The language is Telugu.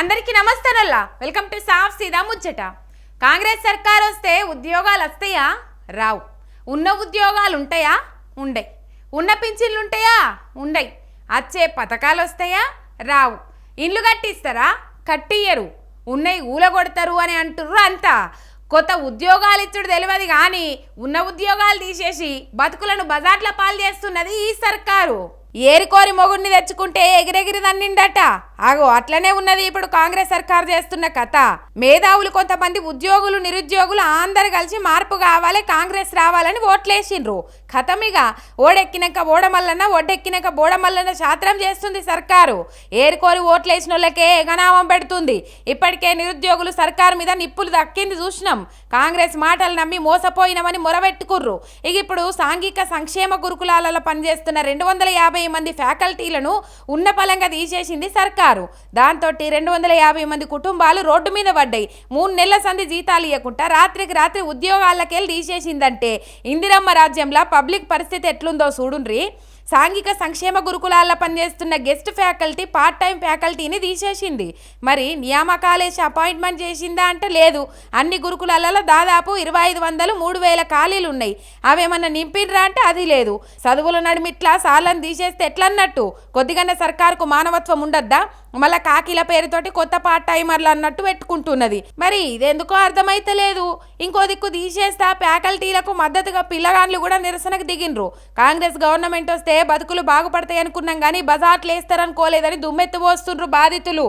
అందరికీ నమస్తేనల్లా. వెల్కమ్ టు సాఫ్ సీదా ముచ్చట. కాంగ్రెస్ సర్కార్ వస్తే ఉద్యోగాలు వస్తాయా? రావు. ఉన్న ఉద్యోగాలు ఉంటాయా? ఉండయి. ఉన్న పింఛన్లు ఉంటాయా? ఉండయి. వచ్చే పథకాలు వస్తాయా? రావు. ఇండ్లు కట్టిస్తారా? కట్టియ్యరు. ఉన్నయి ఊలగొడతారు అని అంటుర్రు అంతా. కొత్త ఉద్యోగాలు ఇచ్చుడు తెలియదు కానీ ఉన్న ఉద్యోగాలు తీసేసి బతుకులను బజార్ల పాలు చేస్తున్నది ఈ సర్కారు. ఏరికోరి మొగుడిని తెచ్చుకుంటే ఎగిరెగిరి దన్నిండట ఆగో అట్లనే ఉన్నది ఇప్పుడు కాంగ్రెస్ సర్కార్ చేస్తున్న కథ. మేధావులు కొంతమంది ఉద్యోగులు నిరుద్యోగులు అందరు కలిసి మార్పు కావాలి కాంగ్రెస్ రావాలని ఓట్లేసిండ్రు. కథమిగా ఓడెక్కినాక ఓడమల్లన్న ఒడ్డెక్కినాక బోడమల్లన్న శాస్త్రం చేస్తుంది సర్కారు. ఏరుకోరి ఓట్లేసిన వాళ్ళకే ఎగనామం పెడుతుంది. ఇప్పటికే నిరుద్యోగులు సర్కారు మీద నిప్పులు దక్కింది చూసినాం. కాంగ్రెస్ మాటలు నమ్మి మోసపోయినామని మొరబెట్టుకుర్రు ఇక ఇప్పుడు సాంఘిక సంక్షేమ గురుకులాలలో పనిచేస్తున్న రెండు వందల యాభై మంది ఫ్యాకల్టీలను ఉన్నపలంగా తీసేసింది సర్కారు. దాంతో రెండు వందల యాభై మంది కుటుంబాలు రోడ్డు మీద పడ్డాయి. మూడు నెలల సంది జీతాలు ఇవ్వకుండా రాత్రికి రాత్రి ఉద్యోగాలకెళ్ళి తీసేసిందంటే. ఇందిరమ్మ రాజ్యంలో పబ్లిక్ పరిస్థితి ఎట్లుందో చూడుండ్రి. సాంఘిక సంక్షేమ గురుకులాల్లో పనిచేస్తున్న గెస్ట్ ఫ్యాకల్టీ పార్ట్ టైం ఫ్యాకల్టీని తీసేసింది. మరి నియామకాలేసి అపాయింట్మెంట్ చేసిందా అంటే లేదు. అన్ని గురుకులాలలో దాదాపు ఇరవై ఐదు వందలు మూడు వేల ఖాళీలు ఉన్నాయి. అవేమన్నా నింపిండ్రా అంటే అది లేదు. చదువుల నడిమిట్లా సాలను తీసేస్తే ఎట్లన్నట్టు? కొద్దిగానే సర్కారుకు మానవత్వం ఉండద్దా? మళ్ళీ కాకిల పేరుతోటి కొత్త పార్ట్ టైమర్లు అన్నట్టు పెట్టుకుంటున్నది. మరి ఇదెందుకో అర్థమైతలేదు. ఇంకో దిక్కు తీసేస్తా ఫ్యాకల్టీలకు మద్దతుగా పిల్లగాండ్లు కూడా నిరసనకు దిగిండ్రు. కాంగ్రెస్ గవర్నమెంట్ వస్తే బతుకులు బాగుపడతాయి అనుకున్నాం కానీ బజార్లు వేస్తారనుకోలేదని దుమ్మెత్తిపోస్తుండ్రు బాధితులు.